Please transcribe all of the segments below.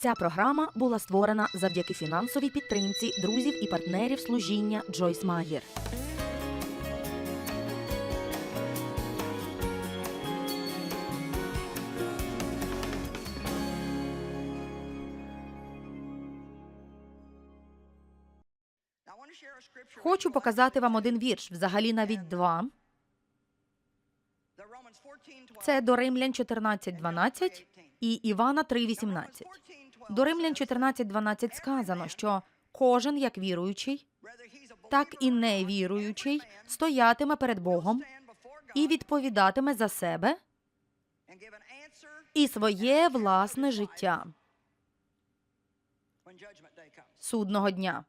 Ця програма була створена завдяки фінансовій підтримці друзів і партнерів служіння Джойс Магір. Хочу показати вам один вірш, взагалі навіть два. Це до Римлян 14.12 і Івана 3.18. До Римлян 14.12 сказано, що кожен, як віруючий, так і невіруючий, стоятиме перед Богом і відповідатиме за себе і своє власне життя судного дня.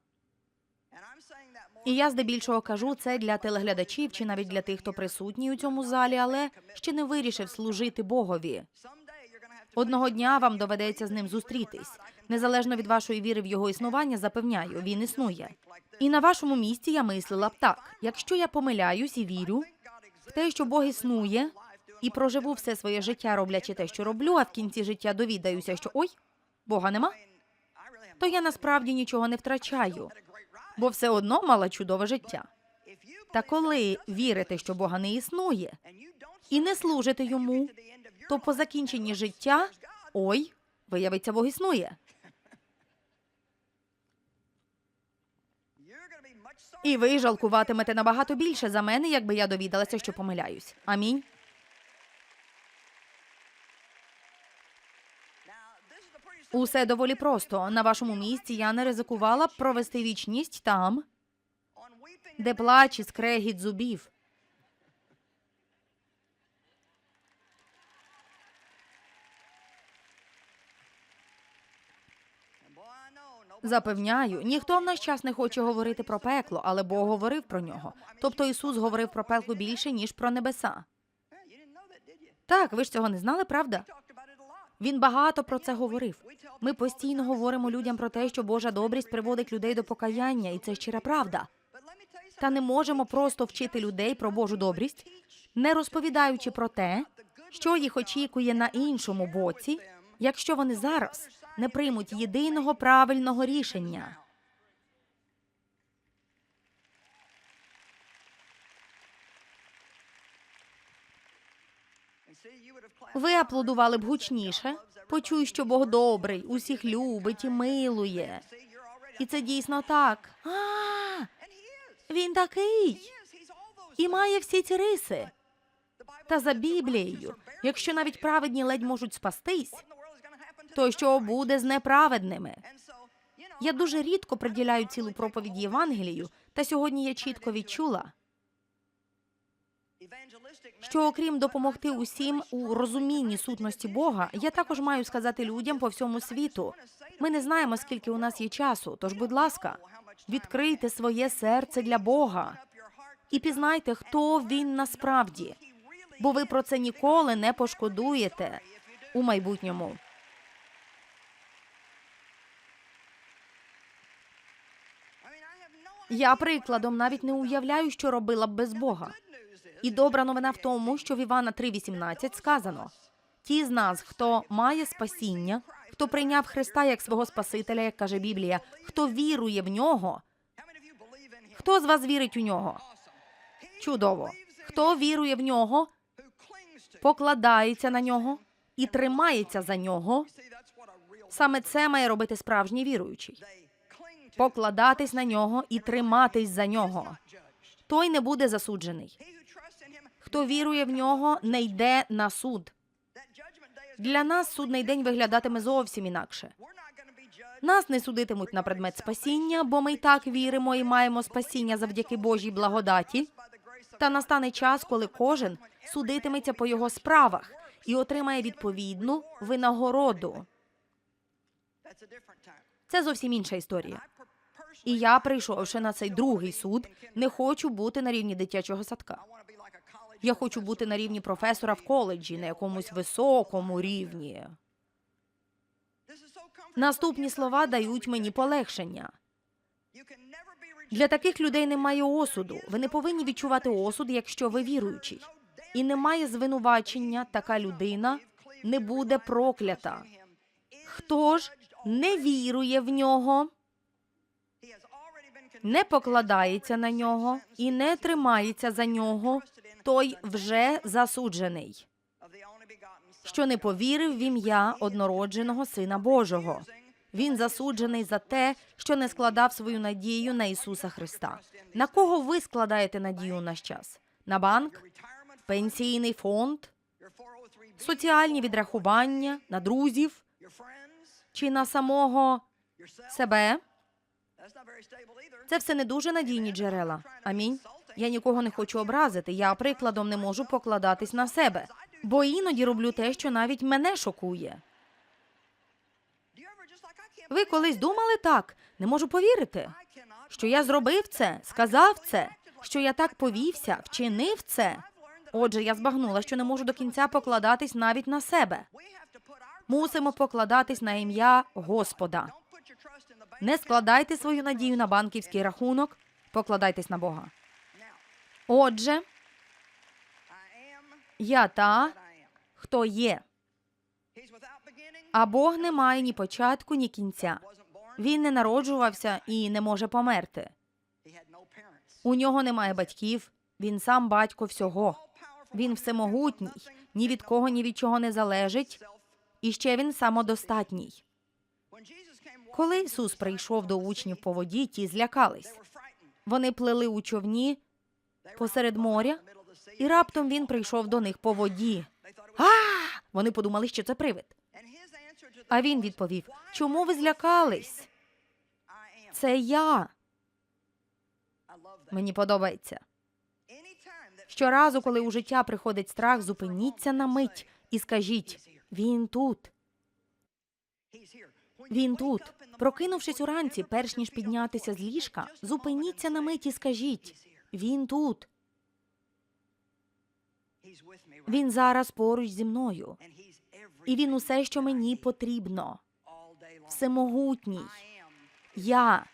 І я здебільшого кажу це для телеглядачів чи навіть для тих, хто присутній у цьому залі, але ще не вирішив служити Богові. Одного дня вам доведеться з ним зустрітись. Незалежно від вашої віри в його існування, запевняю, він існує. І на вашому місці я мислила б так: якщо я помиляюсь і вірю в те, що Бог існує, і проживу все своє життя, роблячи те, що роблю, а в кінці життя довідаюся, що ой, Бога нема, то я насправді нічого не втрачаю, бо все одно мала чудове життя. Та коли вірите, що Бога не існує, і не служите йому, то по закінченні життя ой, виявиться, Бог існує. І ви жалкуватимете набагато більше за мене, якби я довідалася, що помиляюсь. Амінь. Усе доволі просто. На вашому місці я не ризикувала б провести вічність там, де плач і скрегіт зубів. Запевняю, ніхто в наш час не хоче говорити про пекло, але Бог говорив про нього. Тобто Ісус говорив про пекло більше, ніж про небеса. Так, ви ж цього не знали, правда? Він багато про це говорив. Ми постійно говоримо людям про те, що Божа добрість приводить людей до покаяння, і це щира правда. Та не можемо просто вчити людей про Божу добрість, не розповідаючи про те, що їх очікує на іншому боці, якщо вони зараз не приймуть єдиного правильного рішення. Ви аплодували б гучніше. Почуй, що Бог добрий, усіх любить і милує. І це дійсно так. А, він такий і має всі ці риси. Та за Біблією, якщо навіть праведні ледь можуть спастись, то що буде з неправедними? Я дуже рідко приділяю цілу проповідь Євангелію, та сьогодні я чітко відчула, що окрім допомогти усім у розумінні сутності Бога, я також маю сказати людям по всьому світу. Ми не знаємо, скільки у нас є часу. Тож, будь ласка, відкрийте своє серце для Бога і пізнайте, хто він насправді, бо ви про це ніколи не пошкодуєте у майбутньому. Я прикладом навіть не уявляю, що робила б без Бога. І добра новина в тому, що в Івана 3.18 сказано: ті з нас, хто має спасіння, хто прийняв Христа як свого Спасителя, як каже Біблія, хто вірує в нього. Хто з вас вірить у нього? Чудово. Хто вірує в нього, покладається на нього і тримається за нього. Саме це має робити справжній віруючий. Покладатись на нього і триматись за нього. Той не буде засуджений. Хто вірує в нього, не йде на суд. Для нас судний день виглядатиме зовсім інакше. Нас не судитимуть на предмет спасіння, бо ми й так віримо і маємо спасіння завдяки Божій благодаті. Та настане час, коли кожен судитиметься по його справах і отримає відповідну винагороду. Це зовсім інша історія. І я, прийшовши на цей другий суд, не хочу бути на рівні дитячого садка. Я хочу бути на рівні професора в коледжі, на якомусь високому рівні. Наступні слова дають мені полегшення. Для таких людей немає осуду. Ви не повинні відчувати осуд, якщо ви віруючий. І немає звинувачення, така людина не буде проклята. Хто ж не вірує в нього, не покладається на нього і не тримається за нього, той вже засуджений, що не повірив в ім'я однородженого Сина Божого. Він засуджений за те, що не складав свою надію на Ісуса Христа. На кого ви складаєте надію у наш час? На банк, пенсійний фонд, соціальні відрахування, на друзів чи на самого себе? Це все не дуже надійні джерела. Амінь. Я нікого не хочу образити. Я прикладом не можу покладатись на себе, бо іноді роблю те, що навіть мене шокує. Ви колись думали так? Не можу повірити, що я зробив це, сказав це, що я так повівся, вчинив це. Отже, я збагнула, що не можу до кінця покладатись навіть на себе. Мусимо покладатись на ім'я Господа. Не складайте свою надію на банківський рахунок, покладайтесь на Бога. Отже, я та, хто є, а Бог не має ні початку, ні кінця. Він не народжувався і не може померти. У нього немає батьків, він сам батько всього. Він всемогутній, ні від кого, ні від чого не залежить, і ще він самодостатній. Коли Ісус прийшов до учнів по воді, ті злякались. Вони плили у човні посеред моря, і раптом він прийшов до них по воді. А! Вони подумали, що це привид. А він відповів: Чому ви злякались? Це я. Мені подобається. Щоразу, коли у життя приходить страх, зупиніться на мить і скажіть: він тут. Він тут. Прокинувшись уранці, перш ніж піднятися з ліжка, зупиніться на мить і скажіть: він тут. Він зараз поруч зі мною, і він усе, що мені потрібно. Всемогутній. Я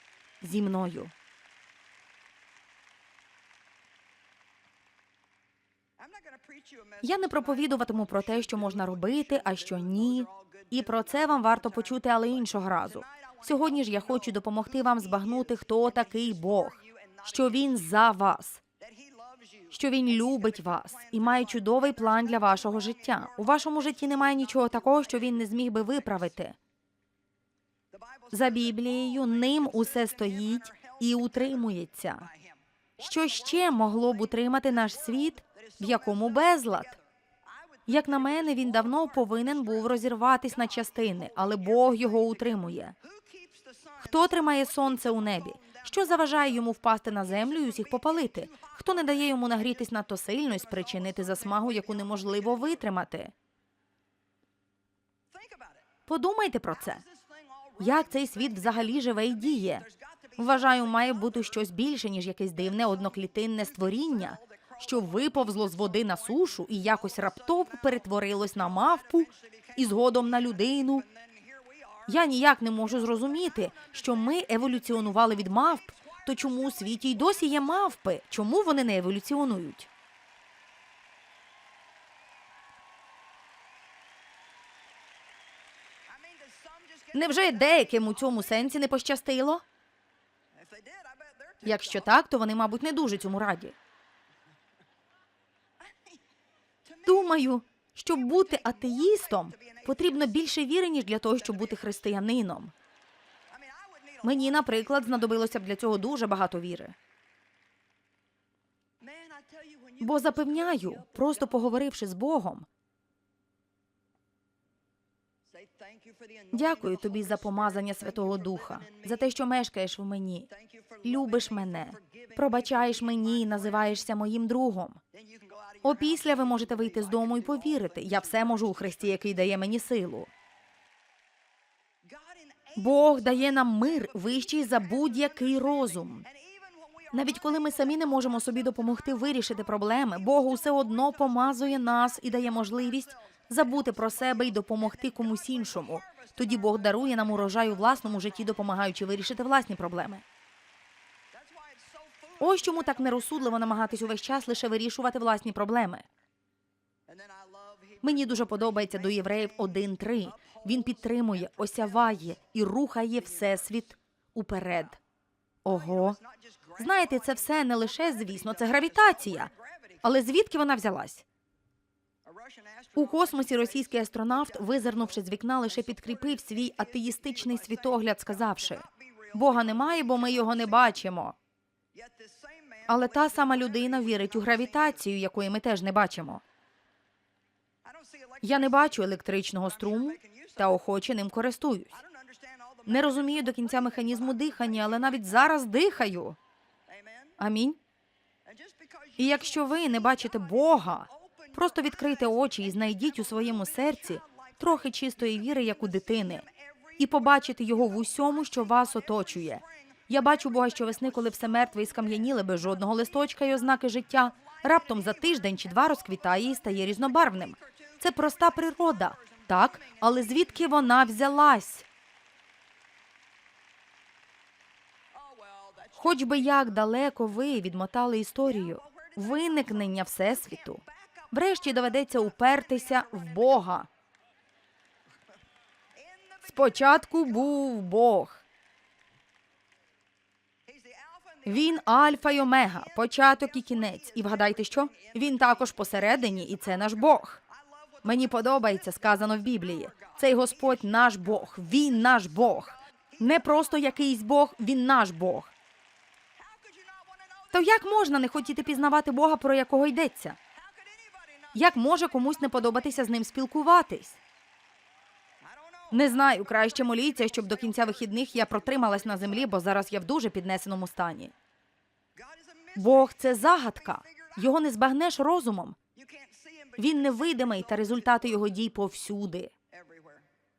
зі мною. Я не проповідуватиму про те, що можна робити, а що ні. І про це вам варто почути, але іншого разу. Сьогодні ж я хочу допомогти вам збагнути, хто такий Бог, що він за вас, що він любить вас і має чудовий план для вашого життя. У вашому житті немає нічого такого, що він не зміг би виправити. За Біблією ним усе стоїть і утримується. Що ще могло б утримати наш світ, в якому безлад? Як на мене, він давно повинен був розірватись на частини, але Бог його утримує. Хто тримає сонце у небі? Що заважає йому впасти на землю і усіх попалити? Хто не дає йому нагрітись надто сильно і спричинити засмагу, яку неможливо витримати? Подумайте про це. Як цей світ взагалі живе і діє? Вважаю, має бути щось більше, ніж якесь дивне одноклітинне створіння, що виповзло з води на сушу і якось раптово перетворилось на мавпу і згодом на людину. Я ніяк не можу зрозуміти, що ми еволюціонували від мавп, то чому у світі й досі є мавпи? Чому вони не еволюціонують? Невже деяким у цьому сенсі не пощастило? Якщо так, то вони, мабуть, не дуже цьому раді. Думаю, щоб бути атеїстом, потрібно більше віри, ніж для того, щоб бути християнином. Мені, наприклад, знадобилося б для цього дуже багато віри. Бо запевняю, просто поговоривши з Богом, дякую тобі за помазання Святого Духа, за те, що мешкаєш в мені, любиш мене, пробачаєш мені і називаєшся моїм другом. Опісля ви можете вийти з дому і повірити. Я все можу у Христі, який дає мені силу. Бог дає нам мир вищий за будь-який розум. Навіть коли ми самі не можемо собі допомогти вирішити проблеми, Бог усе одно помазує нас і дає можливість забути про себе і допомогти комусь іншому. Тоді Бог дарує нам урожай у власному житті, допомагаючи вирішити власні проблеми. Ось чому так нерозсудливо намагатись увесь час лише вирішувати власні проблеми. Мені дуже подобається до євреїв 1.3. Він підтримує, осяває і рухає всесвіт уперед. Ого. Знаєте, це все не лише, звісно, це гравітація. Але звідки вона взялась? У космосі російський астронавт, визирнувши з вікна, лише підкріпив свій атеїстичний світогляд, сказавши: Бога немає, бо ми його не бачимо. Але та сама людина вірить у гравітацію, якої ми теж не бачимо. Я не бачу електричного струму та охоче ним користуюсь. Не розумію до кінця механізму дихання, але навіть зараз дихаю. Амінь. І якщо ви не бачите Бога, просто відкрийте очі і знайдіть у своєму серці трохи чистої віри, як у дитини, і побачите його в усьому, що вас оточує. Я бачу Бога щовесни, коли все мертве і скам'яніле без жодного листочка й ознаки життя. Раптом за тиждень чи два розквітає і стає різнобарвним. Це проста природа, так, але звідки вона взялась? Хоч би як далеко ви відмотали історію виникнення Всесвіту, врешті доведеться упертися в Бога. Спочатку був Бог. Він альфа й омега, початок і кінець. І вгадайте, що він також посередині, і це наш Бог. Мені подобається сказано в Біблії. Цей Господь наш Бог. Він наш Бог. Не просто якийсь Бог, він наш Бог. То як можна не хотіти пізнавати Бога, про якого йдеться? Як може комусь не подобатися з ним спілкуватись? Не знаю, краще моліться, щоб до кінця вихідних я протрималась на землі, бо зараз я в дуже піднесеному стані. Бог це загадка. Його не збагнеш розумом. Він невидимий, та результати його дій повсюди.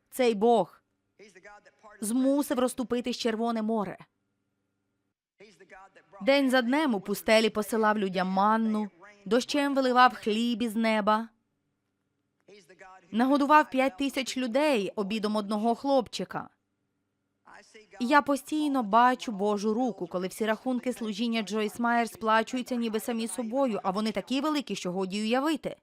Цей Бог змусив розступитись Червоне море. День за днем у пустелі посилав людям манну, дощем виливав хліб із неба, нагодував п'ять тисяч людей обідом одного хлопчика. Я постійно бачу Божу руку, коли всі рахунки служіння Джойс Майер сплачуються ніби самі собою, а вони такі великі, що годі уявити.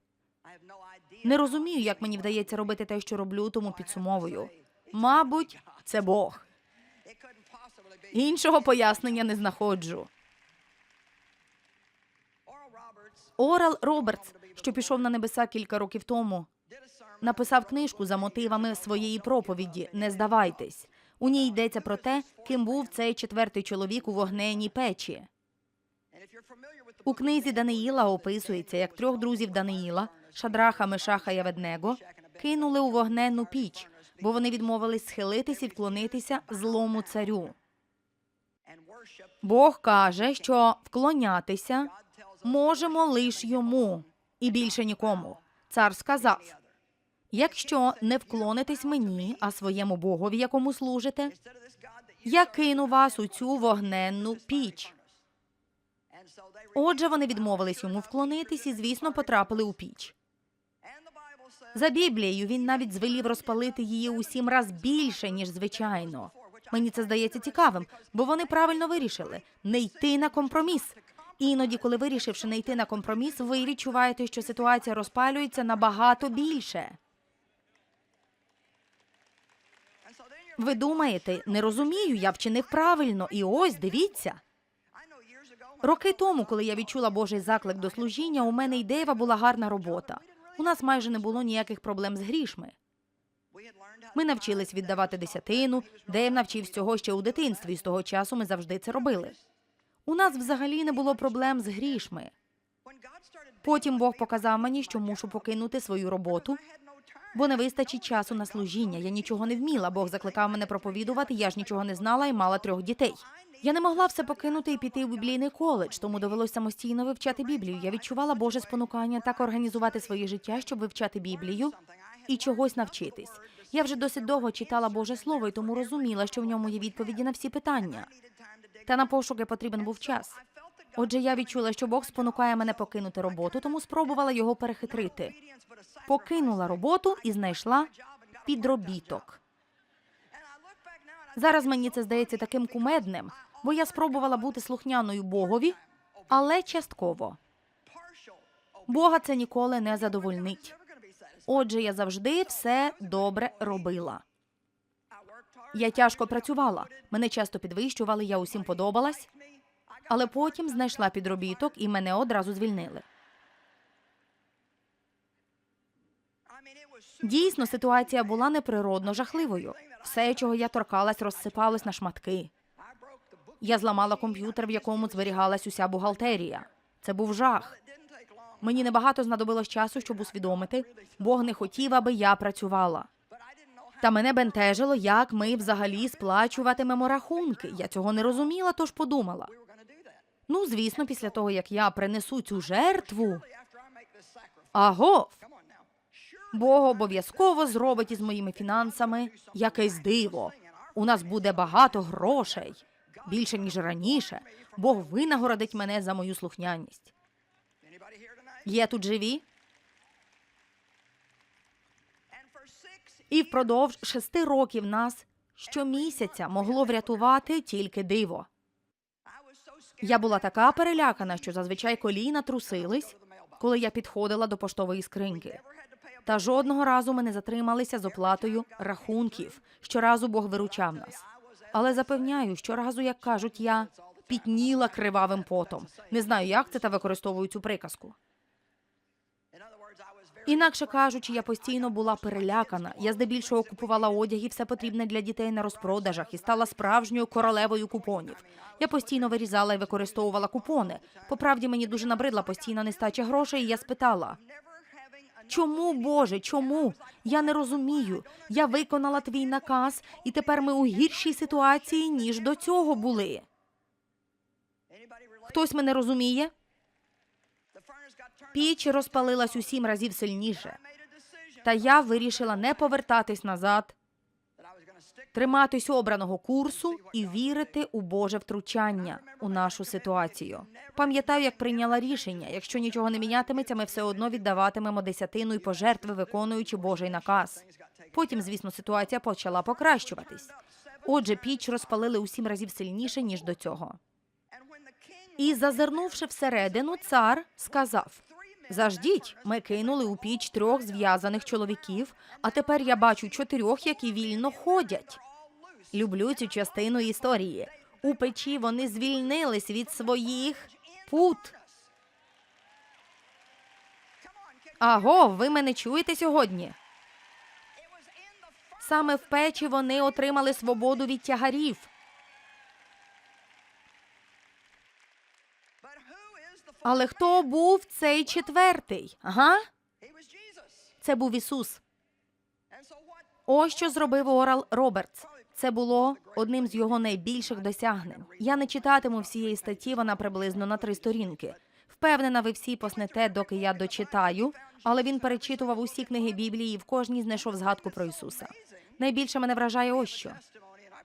Не розумію, як мені вдається робити те, що роблю, тому підсумовую. Мабуть, це Бог. Іншого пояснення не знаходжу. Орел Робертс, що пішов на небеса кілька років тому, написав книжку за мотивами своєї проповіді Не здавайтесь. У ній йдеться про те, ким був цей четвертий чоловік у вогненій печі. У книзі Даниїла описується, як трьох друзів Даниїла, Шадраха, Мешаха і Аведнего, кинули у вогненну піч, бо вони відмовились схилитись і вклонитися злому царю. Бог каже, що вклонятися можемо лиш йому і більше нікому. Цар сказав: якщо не вклонитесь мені, а своєму богові, якому служите, я кину вас у цю вогненну піч. Отже, вони відмовились йому вклонитись і, звісно, потрапили у піч. За Біблією він навіть звелів розпалити її у сім раз більше, ніж звичайно. Мені це здається цікавим, бо вони правильно вирішили не йти на компроміс. Іноді, коли вирішивши не йти на компроміс, ви відчуваєте, що ситуація розпалюється набагато більше. Ви думаєте, не розумію, я вчинив правильно, і ось дивіться. Роки тому, коли я відчула Божий заклик до служіння, у мене і Дейва була гарна робота. У нас майже не було ніяких проблем з грішми. Ми навчились віддавати десятину, Дейв навчився цього ще у дитинстві, і з того часу ми завжди це робили. У нас взагалі не було проблем з грішми. Потім Бог показав мені, що мушу покинути свою роботу, бо не вистачить часу на служіння. Я нічого не вміла. Бог закликав мене проповідувати. Я ж нічого не знала і мала трьох дітей. Я не могла все покинути і піти в біблійний коледж, тому довелося самостійно вивчати Біблію. Я відчувала Боже спонукання так організувати своє життя, щоб вивчати Біблію і чогось навчитись. Я вже досить довго читала Боже Слово і тому розуміла, що в ньому є відповіді на всі питання. Та на пошуки потрібен був час. Отже, я відчула, що Бог спонукає мене покинути роботу, тому спробувала його перехитрити. Покинула роботу і знайшла підробіток. Зараз мені це здається таким кумедним, бо я спробувала бути слухняною Богові, але частково. Бога це ніколи не задовольнить. Отже, я завжди все добре робила. Я тяжко працювала. Мене часто підвищували, я усім подобалась, але потім знайшла підробіток і мене одразу звільнили. Дійсно, ситуація була неприродно жахливою. Все, чого я торкалась, розсипалось на шматки. Я зламала комп'ютер, в якому зберігалась уся бухгалтерія. Це був жах. Мені небагато знадобилось часу, щоб усвідомити. Бог не хотів, аби я працювала. Та мене бентежило, як ми взагалі сплачуватимемо рахунки. Я цього не розуміла, тож подумала. Ну, звісно, після того, як я принесу цю жертву, агов, Бог обов'язково зробить із моїми фінансами якесь диво. У нас буде багато грошей, більше ніж раніше. Бог винагородить мене за мою слухняність. Є тут живі? І впродовж шести років нас щомісяця могло врятувати тільки диво. Я була така перелякана, що зазвичай коліна трусились, коли я підходила до поштової скриньки. Та жодного разу ми не затрималися з оплатою рахунків. Щоразу Бог виручав нас. Але запевняю, щоразу, як кажуть, я пітніла кривавим потом. Не знаю, як це та використовую цю приказку. Інакше кажучи, я постійно була перелякана. Я здебільшого купувала одяг і все потрібне для дітей на розпродажах і стала справжньою королевою купонів. Я постійно вирізала і використовувала купони. Поправді мені дуже набридла постійна нестача грошей. і Я спитала: чому, Боже, чому? Я не розумію. Я виконала твій наказ, і тепер ми у гіршій ситуації ніж до цього були. Хтось мене розуміє? Піч розпалилась у сім разів сильніше. Та я вирішила не повертатись назад, триматись обраного курсу і вірити у Боже втручання у нашу ситуацію. Пам'ятаю, як прийняла рішення. Якщо нічого не мінятиметься, ми все одно віддаватимемо десятину і пожертви, виконуючи Божий наказ. Потім, звісно, ситуація почала покращуватись. Отже, піч розпалили у сім разів сильніше ніж до цього. І зазирнувши всередину, цар сказав: Заждіть, ми кинули у піч трьох зв'язаних чоловіків, а тепер я бачу чотирьох, які вільно ходять. Люблю цю частину історії. У печі вони звільнились від своїх пут. Аго, ви мене чуєте сьогодні? Саме в печі вони отримали свободу від тягарів. Але хто був цей четвертий? Ага? Це був Ісус. Ось що зробив Орал Робертс. Це було одним з його найбільших досягнень. Я не читатиму всієї статті, вона приблизно на три сторінки. Впевнена, ви всі поснете, доки я дочитаю, але він перечитував усі книги Біблії і в кожній знайшов згадку про Ісуса. Найбільше мене вражає ось що.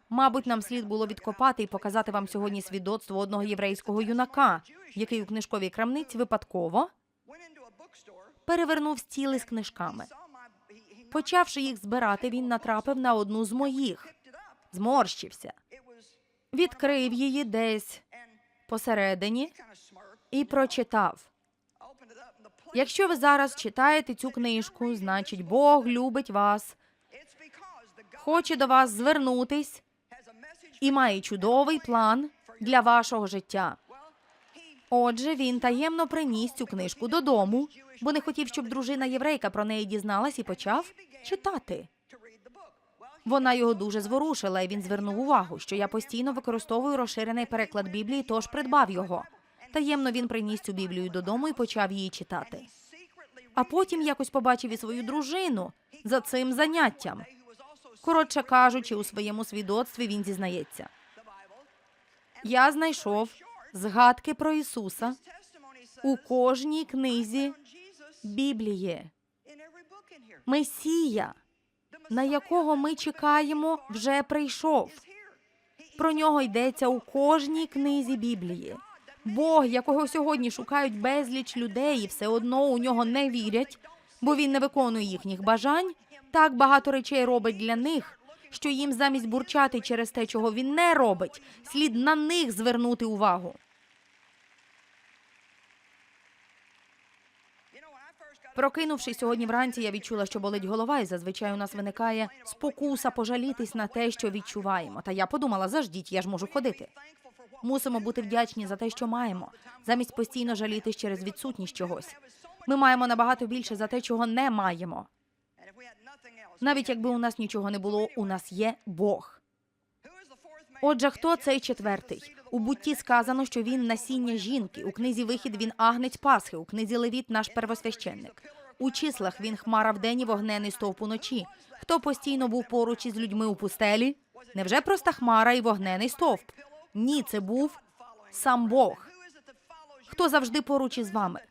Мабуть, нам слід було відкопати і показати вам сьогодні свідоцтво одного єврейського юнака, який у книжковій крамниці випадково перевернув стіли з книжками. Почавши їх збирати, він натрапив на одну з моїх, зморщився, відкрив її десь посередині і прочитав. Якщо ви зараз читаєте цю книжку, значить Бог любить вас, хоче до вас звернутись і має чудовий план для вашого життя. Отже, він таємно приніс цю книжку додому, бо не хотів, щоб дружина єврейка про неї дізналась і почав читати. Вона його дуже зворушила, і він звернув увагу, що я постійно використовую розширений переклад Біблії, тож придбав його. Таємно він приніс цю Біблію додому і почав її читати. А потім якось побачив і свою дружину за цим заняттям. Коротше кажучи, у своєму свідоцтві він зізнається. Я знайшов згадки про Ісуса у кожній книзі Біблії. Месія, на якого ми чекаємо, вже прийшов. Про нього йдеться у кожній книзі Біблії. Бог, якого сьогодні шукають безліч людей, і все одно у нього не вірять, бо він не виконує їхніх бажань. Так багато речей робить для них, що їм замість бурчати через те, чого він не робить, слід на них звернути увагу. Прокинувшись сьогодні вранці, я відчула, що болить голова, і зазвичай у нас виникає спокуса пожалітись на те, що відчуваємо. Та я подумала, заждіть, я ж можу ходити. Мусимо бути вдячні за те, що маємо, замість постійно жалітись через відсутність чогось. Ми маємо набагато більше за те, чого не маємо. Навіть якби у нас нічого не було, у нас є Бог. Отже, хто цей четвертий? У бутті сказано, що він насіння жінки. У книзі Вихід він агнець Пасхи, у книзі Левіт наш первосвященник. У числах він хмара вдень і вогнений стовп уночі. Хто постійно був поруч із людьми у пустелі? Невже проста хмара і вогнений стовп? Ні, це був сам Бог. Хто завжди поруч із вами?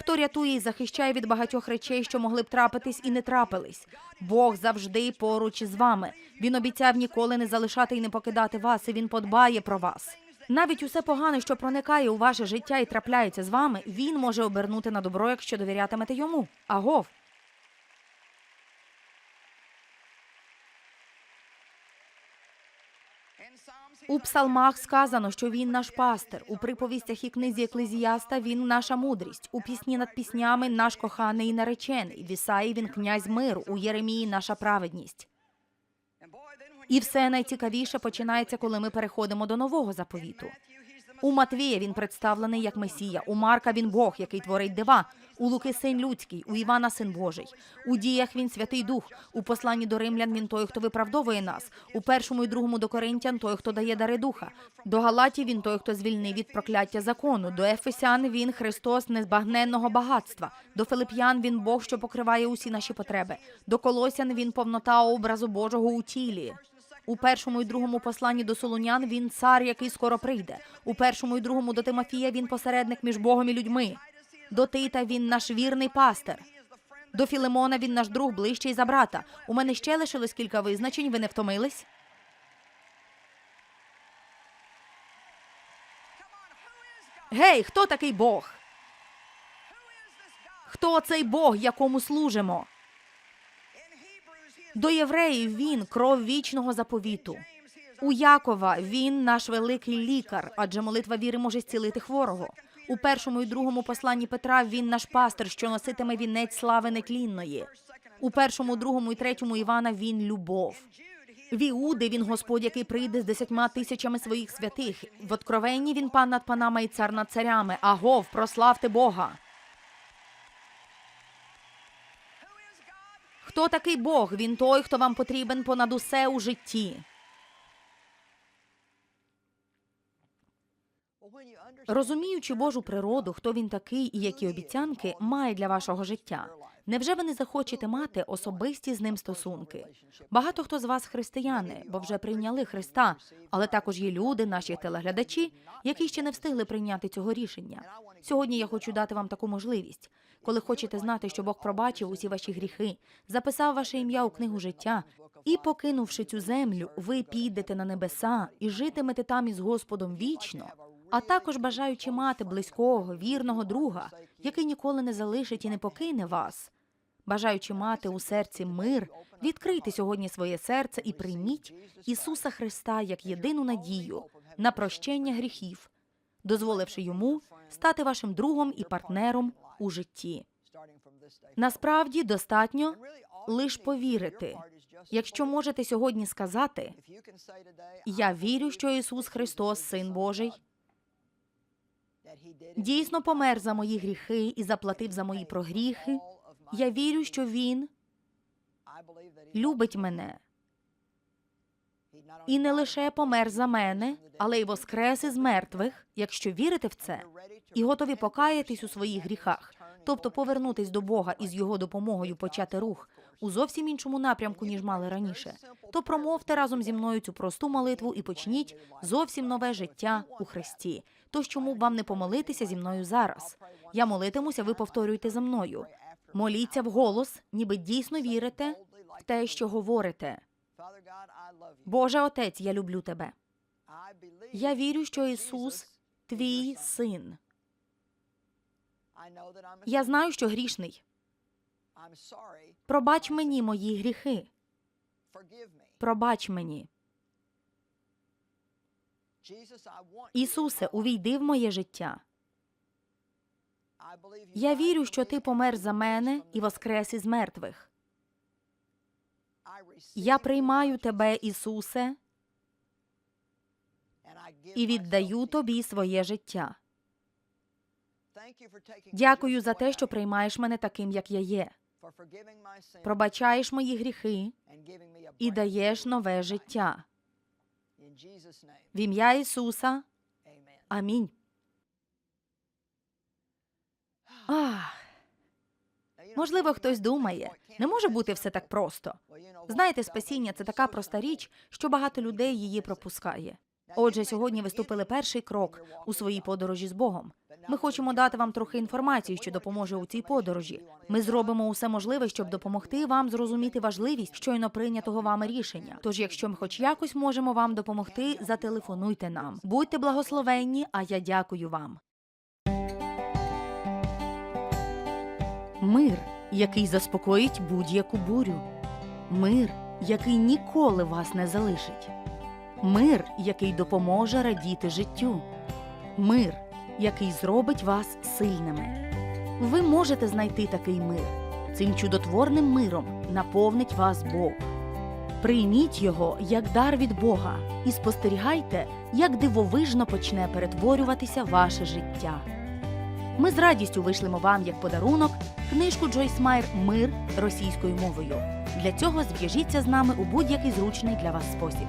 Хто рятує і захищає від багатьох речей, що могли б трапитись і не трапились? Бог завжди поруч із вами. Він обіцяв ніколи не залишати і не покидати вас, і він подбає про вас. Навіть усе погане, що проникає у ваше життя і трапляється з вами, він може обернути на добро, якщо довірятимете йому. Агов. У псалмах сказано, що він наш пастир. У приповістях і книзі Еклезіаста він наша мудрість. У пісні над піснями наш коханий і наречений. В Ісаї він князь миру. У Єремії наша праведність. І все найцікавіше починається, коли ми переходимо до нового заповіту. У Матвія він представлений як Месія, у Марка він Бог, який творить дива, у Луки син людський, у Івана син Божий. У діях він Святий Дух, у посланні до римлян він той, хто виправдовує нас. У першому і другому до Коринтян той, хто дає дари духа. До Галатів він той, хто звільнив від прокляття закону. До Ефесян він Христос незбагненного багатства. До Филип'ян він Бог, що покриває усі наші потреби. До Колосян він повнота образу Божого у тілі. У першому і другому посланні до Солунян він цар, який скоро прийде. У першому і другому до Тимофія він посередник між Богом і людьми. До Тита він наш вірний пастир. До Філимона він наш друг ближчий за брата. У мене ще лишилось кілька визначень. Ви не втомились? Гей, хто такий Бог? Хто цей Бог, якому служимо? До євреїв він кров вічного заповіту. У Якова він наш великий лікар, адже молитва віри може зцілити хворого. У першому і другому посланні Петра він наш пастир, що носитиме вінець слави нетлінної. У першому, другому і третьому Івана він любов. В Іуди він Господь, який прийде з десятьма тисячами своїх святих. В Откровенні він пан над панами і цар над царями. Агов, прославте Бога. Хто такий Бог? Він той, хто вам потрібен понад усе у житті. Розуміючи Божу природу, хто він такий і які обіцянки має для вашого життя. Невже ви не захочете мати особисті з ним стосунки? Багато хто з вас християни, бо вже прийняли Христа, але також є люди, наші телеглядачі, які ще не встигли прийняти цього рішення. Сьогодні я хочу дати вам таку можливість. Коли хочете знати, що Бог пробачив усі ваші гріхи, записав ваше ім'я у книгу життя, і, покинувши цю землю, ви підете на небеса і житимете там із Господом вічно, а також бажаючи мати близького, вірного друга, який ніколи не залишить і не покине вас. Бажаючи мати у серці мир, відкрийте сьогодні своє серце і прийміть Ісуса Христа як єдину надію на прощення гріхів, дозволивши йому стати вашим другом і партнером у житті. Насправді достатньо лиш повірити. Якщо можете сьогодні сказати, я вірю, що Ісус Христос, Син Божий, дійсно помер за мої гріхи і заплатив за мої прогріхи. Я вірю, що Він любить мене і не лише помер за мене, але й воскрес із мертвих, якщо вірите в це, і готові покаятись у своїх гріхах, тобто повернутись до Бога і з його допомогою почати рух у зовсім іншому напрямку, ніж мали раніше, то промовте разом зі мною цю просту молитву і почніть зовсім нове життя у Христі. Тож чому б вам не помолитися зі мною зараз? Я молитимуся, ви повторюєте за мною. Моліться вголос, ніби дійсно вірите в те, що говорите. Боже Отець, я люблю тебе. Я вірю, що Ісус твій син. Я знаю, що грішний. Пробач мені мої гріхи. Пробач мені. Ісусе, увійди в моє життя. Я вірю, що ти помер за мене і воскрес із мертвих. Я приймаю тебе, Ісусе, і віддаю тобі своє життя. Дякую за те, що приймаєш мене таким, як я є. Пробачаєш мої гріхи і даєш нове життя. В ім'я Ісуса. Амінь. Ах, можливо, хтось думає, не може бути все так просто. Знаєте, спасіння це така проста річ, що багато людей її пропускає. Отже, сьогодні ви ступили перший крок у своїй подорожі з Богом. Ми хочемо дати вам трохи інформації, що допоможе у цій подорожі. Ми зробимо усе можливе, щоб допомогти вам зрозуміти важливість щойно прийнятого вами рішення. Тож, якщо ми хоч якось можемо вам допомогти, зателефонуйте нам. Будьте благословенні, а я дякую вам. Мир, який заспокоїть будь-яку бурю. Мир, який ніколи вас не залишить. Мир, який допоможе радіти життю. Мир, який зробить вас сильними. Ви можете знайти такий мир. Цим чудотворним миром наповнить вас Бог. Прийміть його як дар від Бога і спостерігайте, як дивовижно почне перетворюватися ваше життя. Ми з радістю вишлемо вам як подарунок книжку Джойс Майер Мир російською мовою. Для цього зв'яжіться з нами у будь-який зручний для вас спосіб.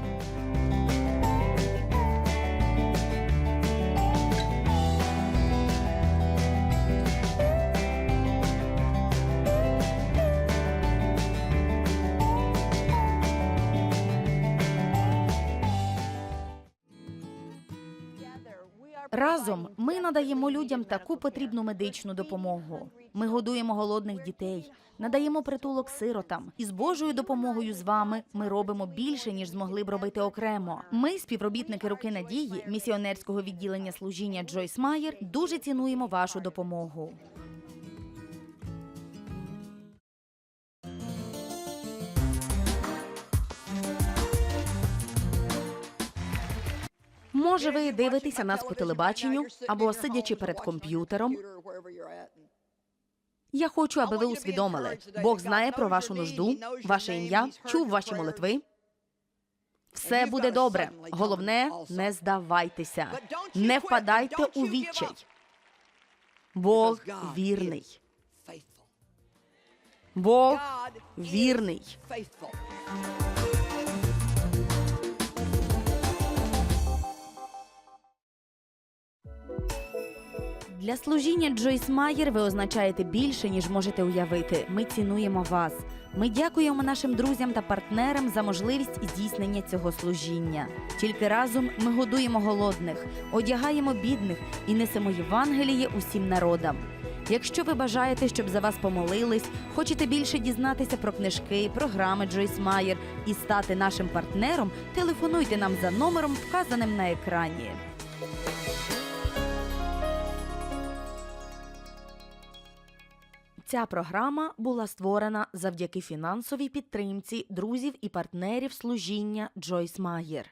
Разом ми надаємо людям таку потрібну медичну допомогу. Ми годуємо голодних дітей, надаємо притулок сиротам. І з Божою допомогою з вами ми робимо більше, ніж змогли б робити окремо. Ми, співробітники руки надії, місіонерського відділення служіння Джойс Майер, дуже цінуємо вашу допомогу. Може, ви дивитеся нас по телебаченню або сидячи перед комп'ютером. Я хочу, аби ви усвідомили, Бог знає про вашу нужду, ваше ім'я, чув ваші молитви. Все буде добре. Головне, не здавайтеся, не впадайте у відчай. Бог вірний. Бог вірний. Для служіння Джойс Майер ви означаєте більше, ніж можете уявити. Ми цінуємо вас. Ми дякуємо нашим друзям та партнерам за можливість здійснення цього служіння. Тільки разом ми годуємо голодних, одягаємо бідних і несемо Євангеліє усім народам. Якщо ви бажаєте, щоб за вас помолились, хочете більше дізнатися про книжки, програми Джойс Майер і стати нашим партнером, телефонуйте нам за номером, вказаним на екрані. Ця програма була створена завдяки фінансовій підтримці друзів і партнерів служіння Джойс Майер.